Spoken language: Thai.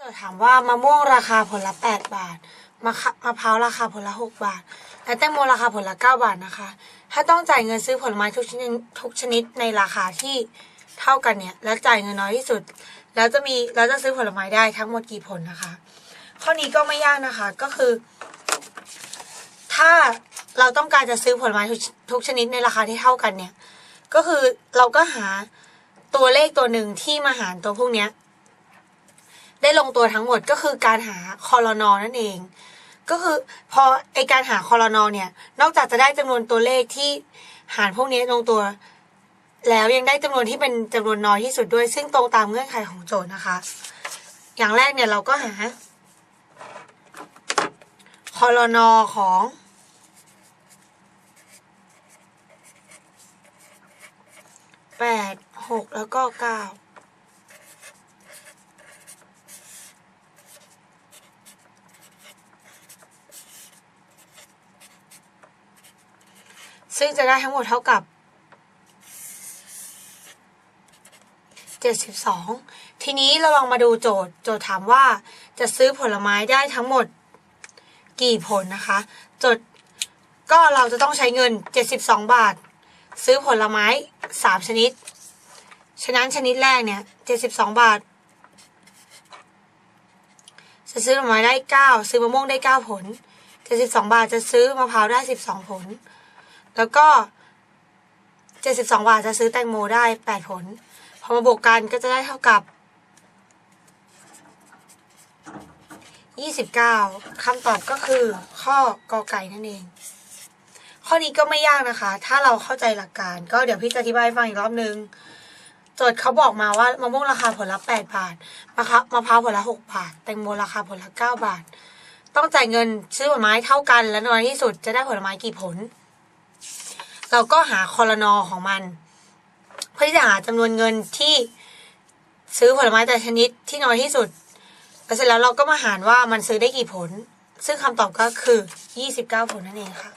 โจทย์ถามว่ามะม่วงราคาผลละ 8 บาท มะมะพร้าวราคาผลละ 6 บาท และแตงโมราคาผลละ 9 บาทนะคะ ถ้าต้องจ่ายเงินซื้อผลไม้ทุกชนิดทุกชนิดในราคาที่เท่ากันเนี่ย และจ่ายเงินน้อยที่สุด แล้วจะมีแล้วจะซื้อผลไม้ได้ทั้งหมดกี่ผลนะคะ ข้อนี้ก็ไม่ยากนะคะ ก็คือ ถ้าเราต้องการจะซื้อผลไม้ทุกชนิดในราคาที่เท่ากันเนี่ย ก็คือเราก็หาตัวเลขตัวหนึ่งที่มาหารตัวพวกเนี้ย ได้ลงตัวทั้งหมดก็คือการหาคอรนอนั่นเอง ก็คือพอไอการหาคอรนอเนี่ย นอกจากจะได้จำนวนตัวเลขที่หารพวกนี้ลงตัว แล้วยังได้จำนวนที่เป็นจำนวนน้อยที่สุดด้วย ซึ่งตรงตามเงื่อนไขของโจทย์นะคะ อย่างแรกเนี่ยเราก็หาคอรนอของแปดหกแล้วก็เก้า ซึ่งจะได้ทั้งหมดเท่ากับ 72 ทีนี้เราลองมาดูโจทย์ โจทย์ถามว่าจะซื้อผลไม้ได้ทั้งหมดกี่ผลนะคะ โจทย์ก็เราจะต้องใช้เงิน 72 บาท ซื้อผลไม้ 3 ชนิด ฉะนั้นชนิดแรกเนี่ย 72 บาท จะซื้อผลไม้ได้ 9 ซื้อมะม่วงได้ 9 ผล 72 บาทจะซื้อมะพร้าวได้ 12 ผล แล้วก็ 72 บาทจะซื้อแตงโมได้ 8 ผล พอมาบวกกันก็จะได้เท่ากับ 29คำตอบก็คือข้อกอไก่นั่นเอง ข้อนี้ก็ไม่ยากนะคะ ถ้าเราเข้าใจหลักการ ก็เดี๋ยวพี่จะอธิบายให้ฟังอีกรอบนึงโจทย์เขาบอกมาว่ามะม่วงราคาผลละ8บาท มะพร้าวมะพร้าวผลละ6บาท แตงโมราคาผลละ9บาท ต้องจ่ายเงินซื้อผลไม้เท่ากันและน้อยที่สุดจะได้ผลไม้กี่ผล เราก็หาคอรนอของมัน เพื่อที่จะหาจำนวนเงินที่ซื้อผลไม้แต่ชนิดที่น้อยที่สุดแล้วเสร็จแล้วเราก็มาหารว่ามันซื้อได้กี่ผล ซึ่งคำตอบก็คือ 29 ผลนั่นเองค่ะ